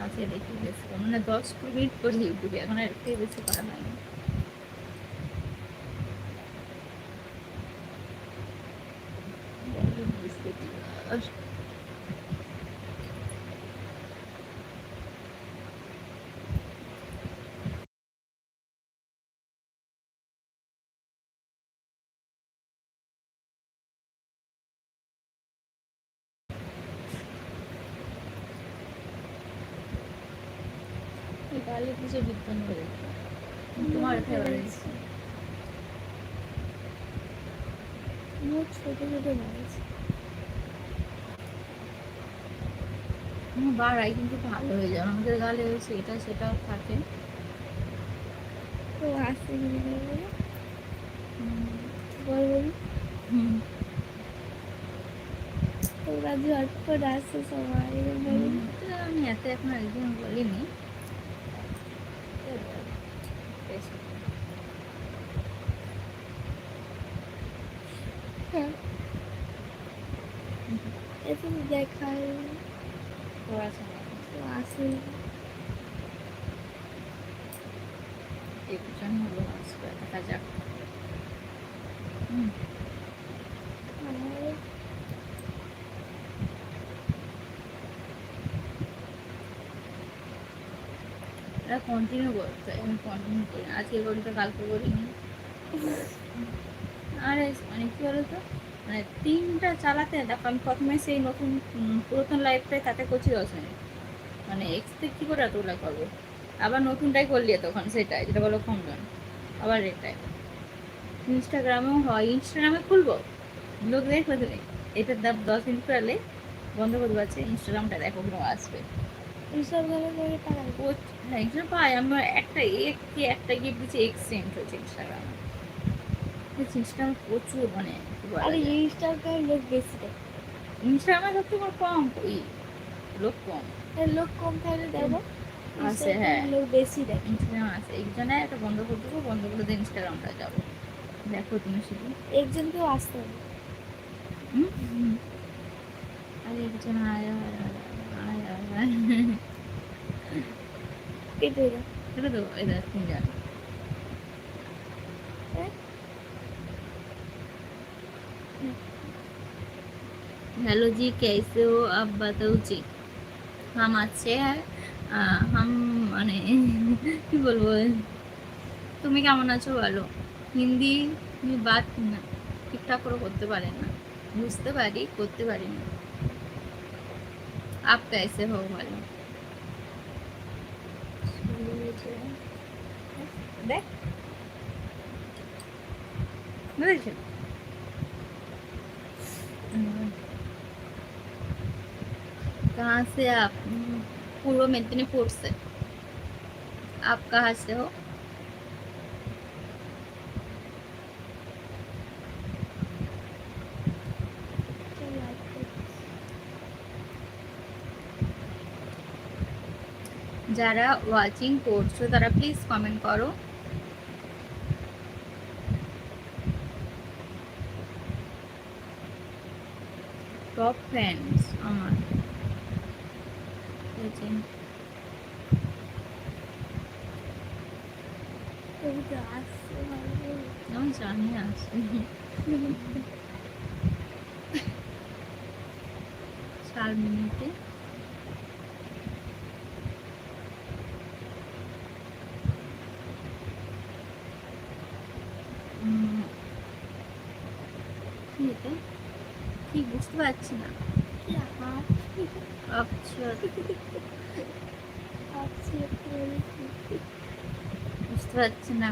কাছে দেখি বেশি মানে দশ কুড়ি মিনিট করি ইউটিউবে এখন আর একটু বেশি করা হয়নি পুজো বিজ্ঞান করে তোমার ফেভারিট আমার ছোট ছোট মাছ বাড়াই কিন্তু ভালো হয়ে যায়। আমাদের গালে হয়েছে এটা সেটা থাকে। তো আসতে হুম, তোরা ঝটপট আসছে সবাই। আমি এত এখন একদিন বলিনি। হ্যাঁ দেখাই আসে একজন হলো দেখা যাক হুম আমার এটা কন্টিনিউ করতে হয়, আমি কন্টিনিউ করি। আজকে করি তো কালকে করিনি। আরে মানে কি বলতো? মানে তিনটা চালাতে দেখো আমি প্রথমে সেই নতুন পুরাতন লাইফটাই তাতে করছি দশ মিনিট। মানে এক্সতে কী করে এতগুলো করব? আবার নতুনটাই করলি তখন সেটাই যেটা বলো কমজন আবার এটাই। ইনস্টাগ্রামেও হয়। ইনস্টাগ্রামে খুলবো? লোক দেখবে দাম দশ মিনিট করলে বন্ধ করতে পারছে ইনস্টাগ্রামটা দেখো কোনো আসবে। পোস্ট হ্যাঁ এগুলো পাই আমার একটা এক একটা গিয়ে দিচ্ছে এক্সচেঞ্জ হয়েছে ইনস্টাগ্রামে ইনস্টাগ্রাম প্রচুর মানে আরে। ইনস্টাগ্রামে লোক বেশি ইনস্টাগ্রামে সত্যি আমার কম ওই লোক কম লোক কম থাকলে দেখো হ্যাঁ। লোক বেশি দেয় ইনস্টাগ্রাম আছে একজনে একটা বন্ধ করে দেবো বন্ধ করে দিয়ে ইনস্টাগ্রামটা যাব দেখো তুমি শুধু একজনকেও আসতে হবে? হুম। আরে একজন আয় আয় আয় আয় আয় আয় কেটে দাও এটা তো এই দেখ তিনজন হ্যাঁ? हेलो जी कैसे हो आप बताओ जी हम अच्छे हैं আহ, हम মানে কি বলবো তুমি কেমন আছো বলো হিন্দি আমি বাদ না ঠিকঠাক করে করতে পারেন না বুঝতে পারি করতে পারি না আপ कैसे हो বলো দেখ বুঝেছো हम्म। कहाँ से आप हम्म, पूर्व मेदिनीपुर से आप कहाँ से हो যারা ওয়াচিং করছ তারা প্লিজ কমেন্ট করো। টপ ফ্রেন্ডস আমার। আমি জানি আছে চার মিনিটে। কি এটা কি বুঝতে পারছি না কি হাত আচ্ছা আসছে বলেছি। বুঝতে পারছি না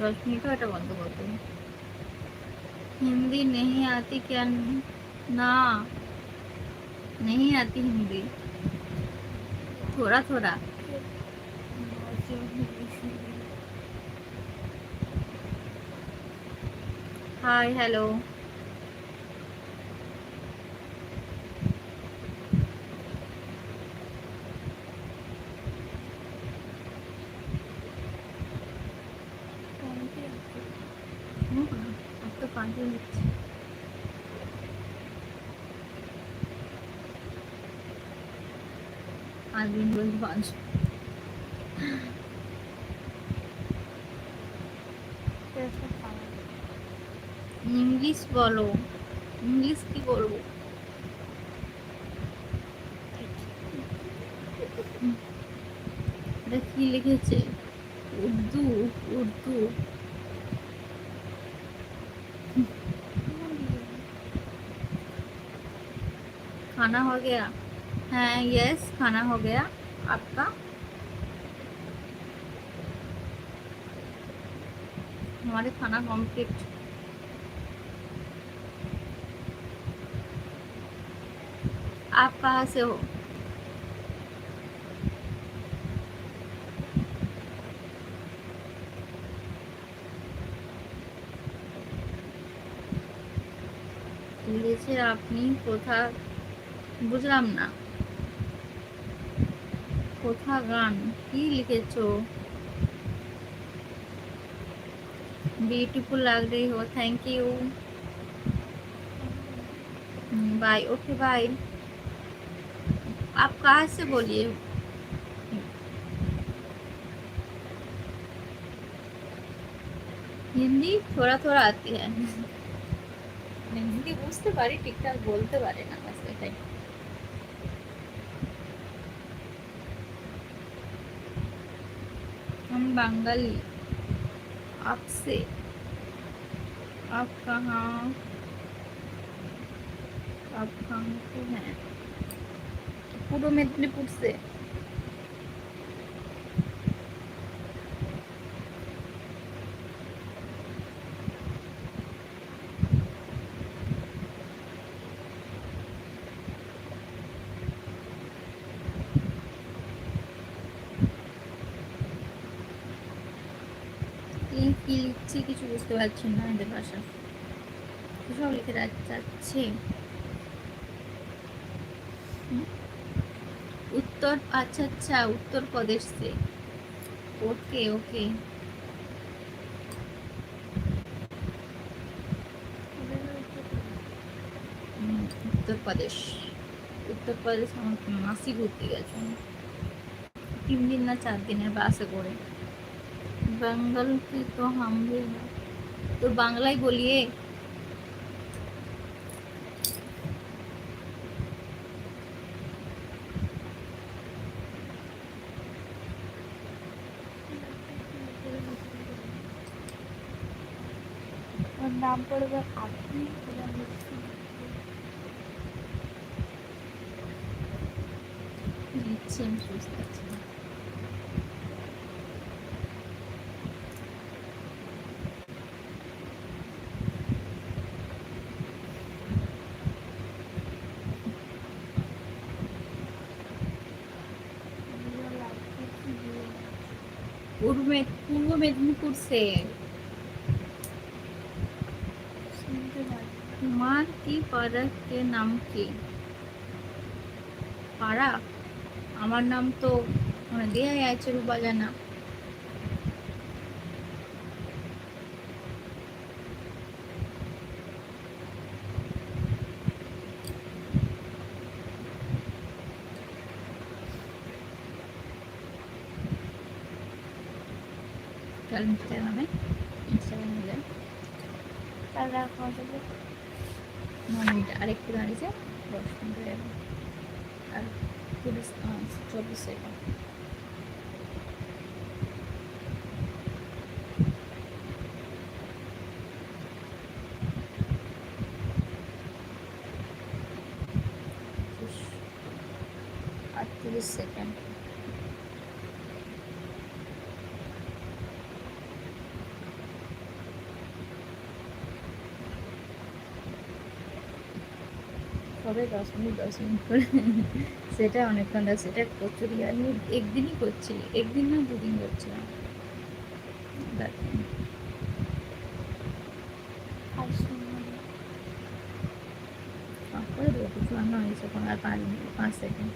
दस मिनट এটা বন্ধ कर दो हिंदी नहीं आती क्या ना नहीं आती हिंदी थोड़ा थोड़ा हाय हेलो আলিগঞ্জ ইংলিশ বলো। ইংলিশ কি বলব? এটা কি লিখেছে? উর্দু উর্দু। খানা হয়ে গেয়া। हाँ यस खाना हो गया आपका हमारे खाना कंप्लीट आप कहाँ से हो লিখেছে আপনি কোথা বুঝলাম না কোথা গান কি লিখেছো ब्यूटीफुल लग रही हो thank you bye okay bye आप कहाँ से बोलिए हिंदी थोड़ा थोड़ा आती है হিন্দি বুঝতে পারি ঠিকঠাক বলতে পারে না বাস এটাই हम बंगाली। आपसे। आप कहाँ? आप कहाँ से हैं? पूर्व मेदनीपुर से। লিখছি কিছু বুঝতে পারছি না এদের ভাষা সব লিখে যাচ্ছে। উত্তর আচ্ছা আচ্ছা উত্তর প্রদেশ से ওকে ওকে। উত্তর প্রদেশ উত্তর প্রদেশ আমার মাসি ঘুরতে গেছে। তিন দিন না চার দিনের বাসে করে। बंगल की तो हम भी हैं। तो बांग्ला ही बोलिए। नाम पड़ेगा आपकी अच्छा পূর্ব পূর্ব মেদিনীপুরসে তোমার কি পাড়া কে নাম কি? পাড়া? আমার নাম তো মানে দেয়া আছে রুবাজানা সোশ্যাল ইনস্টাগ্রামে ইনস্টাগ্রামে যায় তারপরে আর খাওয়া আরেকটু দাঁড়িয়েছে। দশ মিনিট হয়ে যাবে আর চল্লিশ চব্বিশ সেকেন্ড। আটত্রিশ সেকেন্ড। সবে দশ মিনিট দশ মিনিট করে? সেটা অনেকক্ষণ দেয় সেটা কচুরি আমি একদিনই করছি একদিন না দুদিন করছিলাম। তারপরে দেবো কিছু রান্না হয়েছে কোনো আর পাঁচ মিনিট পাঁচ সেকেন্ড।